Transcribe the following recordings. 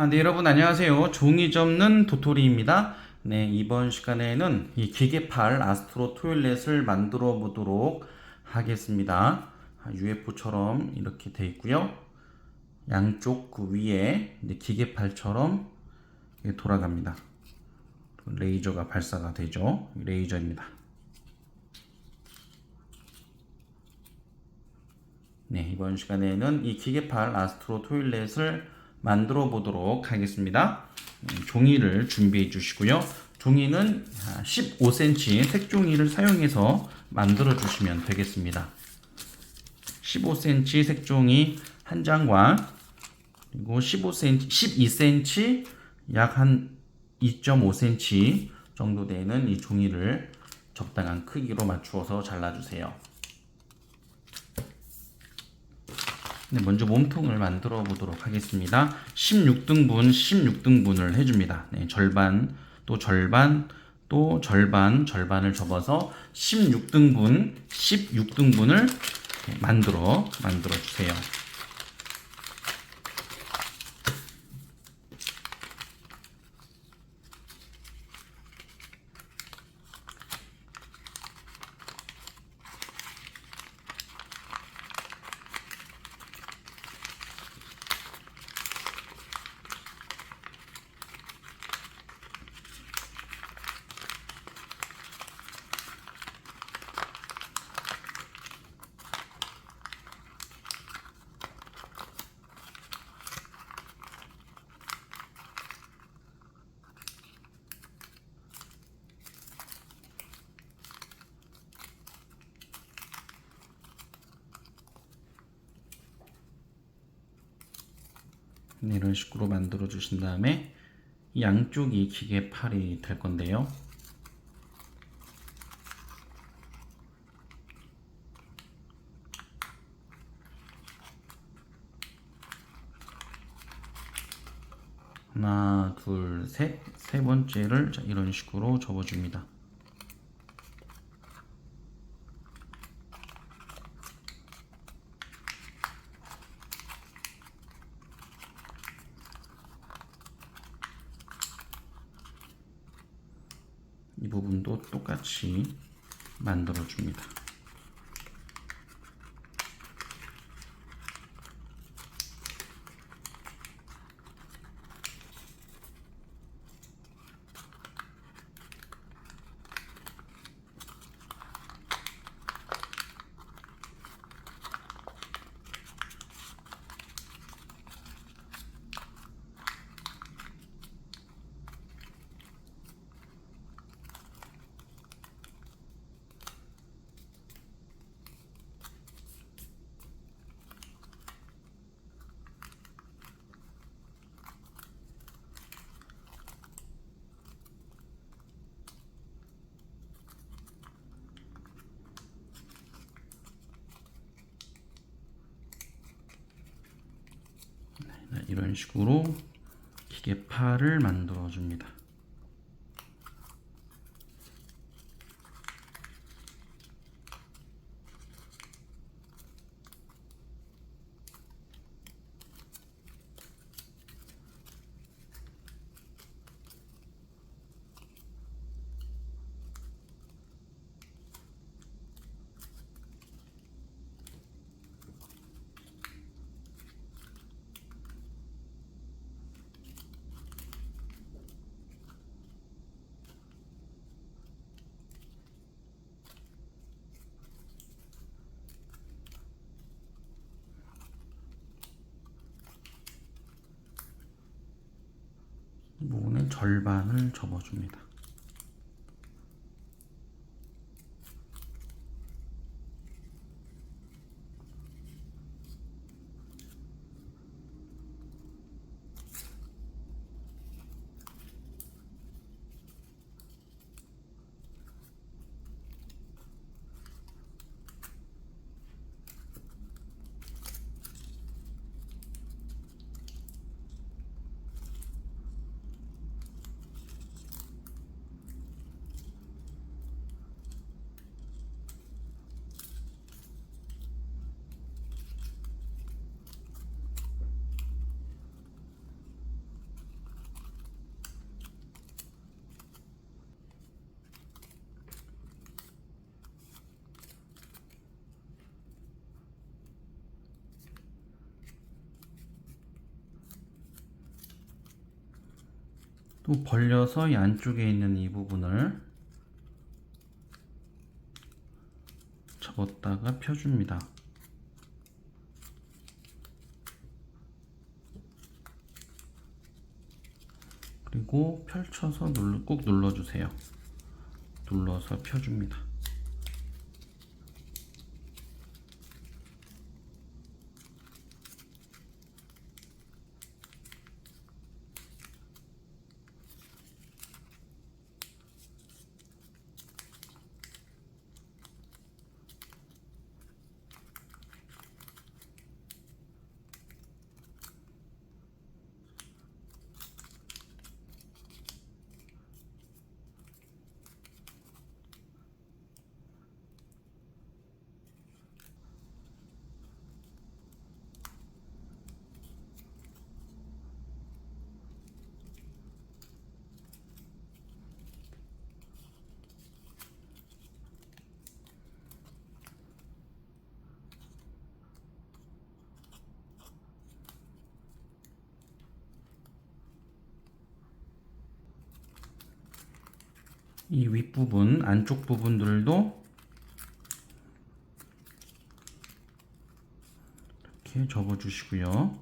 아, 네, 여러분 안녕하세요. 종이 접는 도토리입니다. 네, 이번 시간에는 이 기계팔 아스트로 토일렛을 만들어 보도록 하겠습니다. 아, UFO처럼 이렇게 돼 있고요. 양쪽 그 위에 기계팔처럼 돌아갑니다. 레이저가 발사가 되죠. 레이저입니다. 네, 이번 시간에는 이 기계팔 아스트로 토일렛을 만들어 보도록 하겠습니다. 음, 종이를 준비해 주시고요. 종이는 15cm 색종이를 사용해서 만들어 주시면 되겠습니다. 15cm 색종이 한 장과 그리고 15cm, 12cm 약 한 2.5cm 정도 되는 이 종이를 적당한 크기로 맞추어서 잘라주세요. 네, 먼저 몸통을 만들어 보도록 하겠습니다. 16등분, 16등분을 해줍니다. 네, 절반, 또 절반, 또 절반, 절반을 접어서 16등분, 16등분을 만들어, 만들어 주세요. 이런 식으로 만들어 주신 다음에 이 양쪽이 기계 팔이 될 건데요. 하나, 둘, 셋, 세 번째를 자, 이런 식으로 접어줍니다. 부분도 똑같이 만들어 줍니다. 네, 이런 식으로 기계팔을 만들어 줍니다. 절반을 접어줍니다. 또 벌려서 이 안쪽에 있는 이 부분을 접었다가 펴줍니다. 그리고 펼쳐서 눌러, 꾹 눌러주세요. 눌러서 펴줍니다. 이 윗부분, 안쪽 부분들도 이렇게 접어주시고요.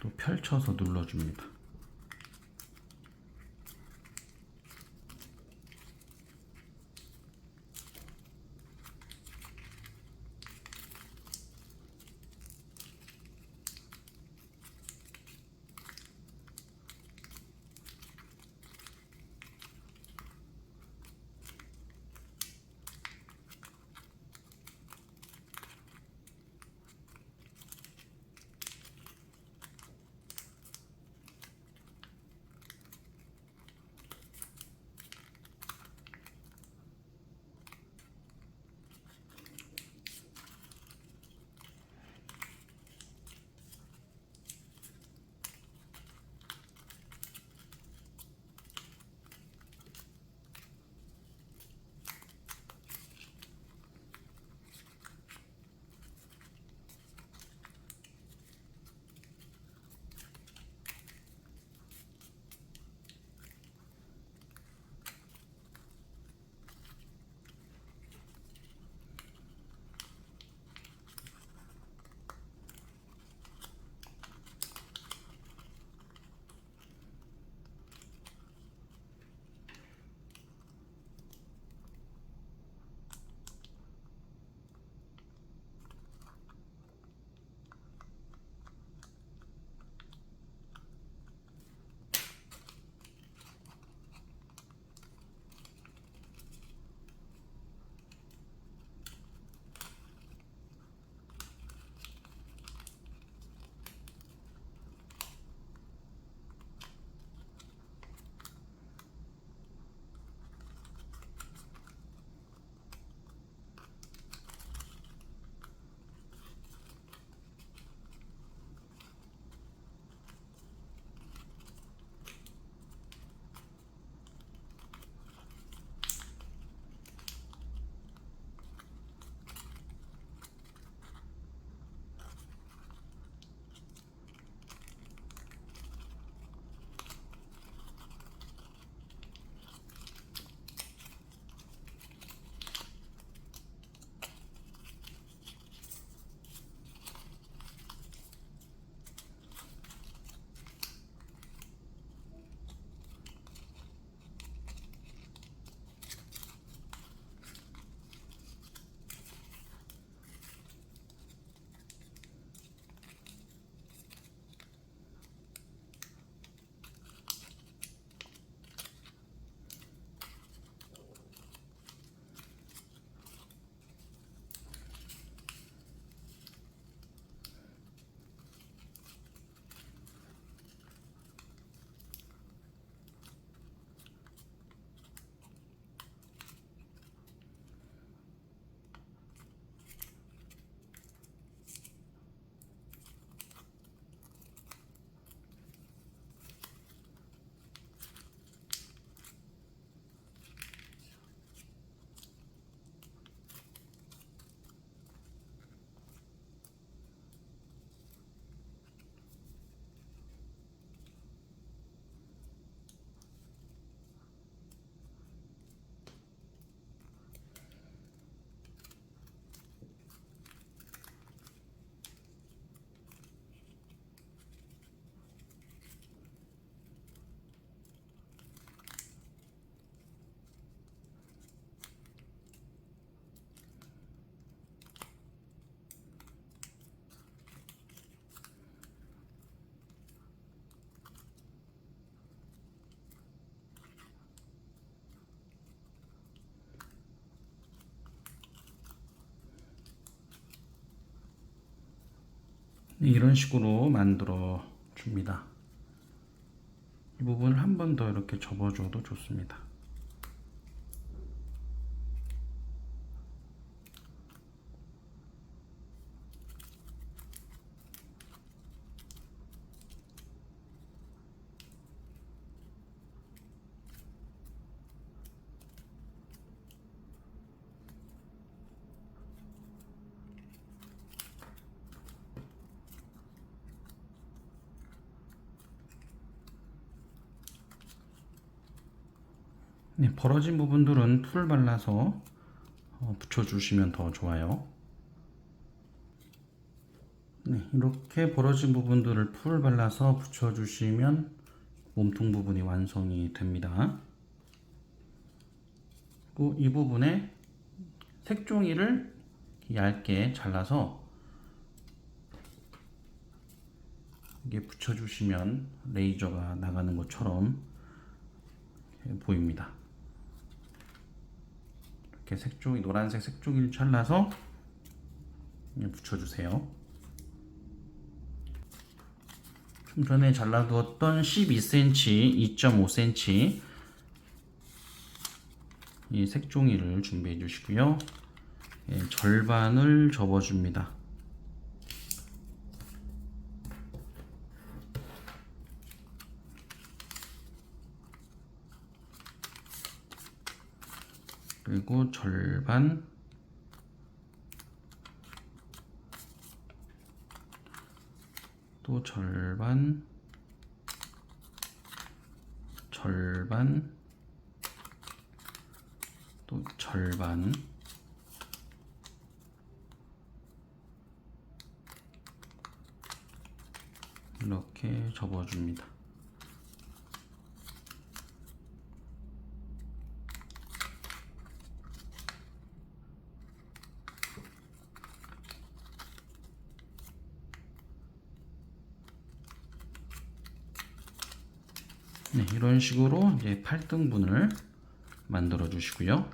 또 펼쳐서 눌러줍니다. 이런 식으로 만들어 줍니다. 이 부분을 한 번 더 이렇게 접어줘도 좋습니다. 네, 벌어진 부분들은 풀 발라서 어, 붙여주시면 더 좋아요. 네, 이렇게 벌어진 부분들을 풀 발라서 붙여주시면 몸통 부분이 완성이 됩니다. 그리고 이 부분에 색종이를 얇게 잘라서 이게 붙여주시면 레이저가 나가는 것처럼 보입니다. 이렇게 색종이 노란색 색종이를 잘라서 붙여주세요. 좀 전에 잘라두었던 12cm, 2.5cm 이 색종이를 준비해 주시고요. 예, 절반을 접어줍니다. 그리고 절반. 또 절반. 절반. 또 절반. 이렇게 접어줍니다. 네, 이런 식으로 이제 8등분을 만들어 주시고요.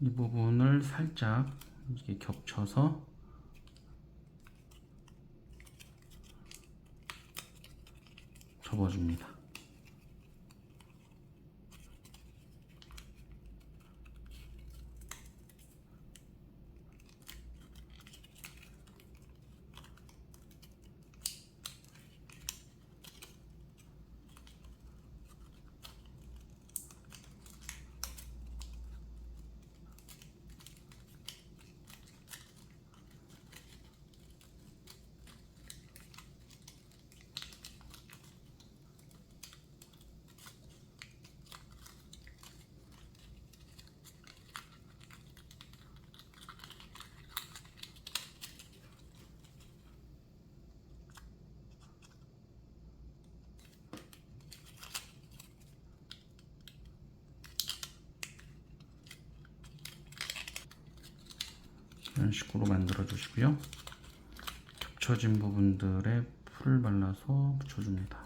이 부분을 살짝 이렇게 겹쳐서 접어줍니다. 이런 식으로 만들어 주시고요. 겹쳐진 부분들에 풀을 발라서 붙여줍니다.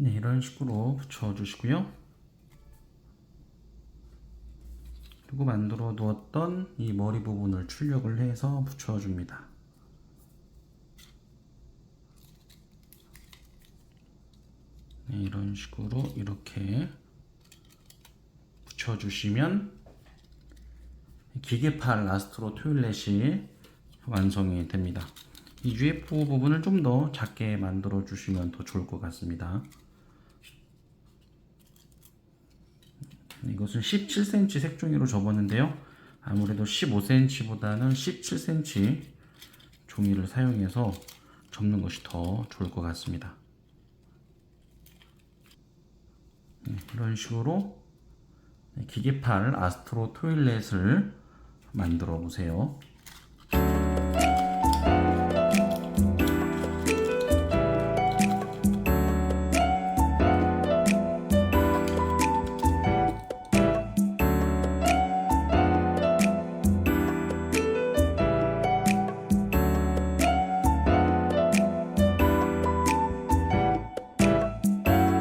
네, 이런 식으로 붙여 주시고요. 그리고 만들어 두었던 이 머리 부분을 출력을 해서 붙여 줍니다. 네, 이런 식으로 이렇게 붙여 주시면 기계팔 아스트로 토일렛이 완성이 됩니다. 이 UFO 부분을 좀 더 작게 만들어 주시면 더 좋을 것 같습니다. 이것은 17cm 색종이로 접었는데요. 아무래도 15cm보다는 17cm 종이를 사용해서 접는 것이 더 좋을 것 같습니다. 네, 이런 식으로 기계팔 아스트로 토일렛을 만들어 보세요.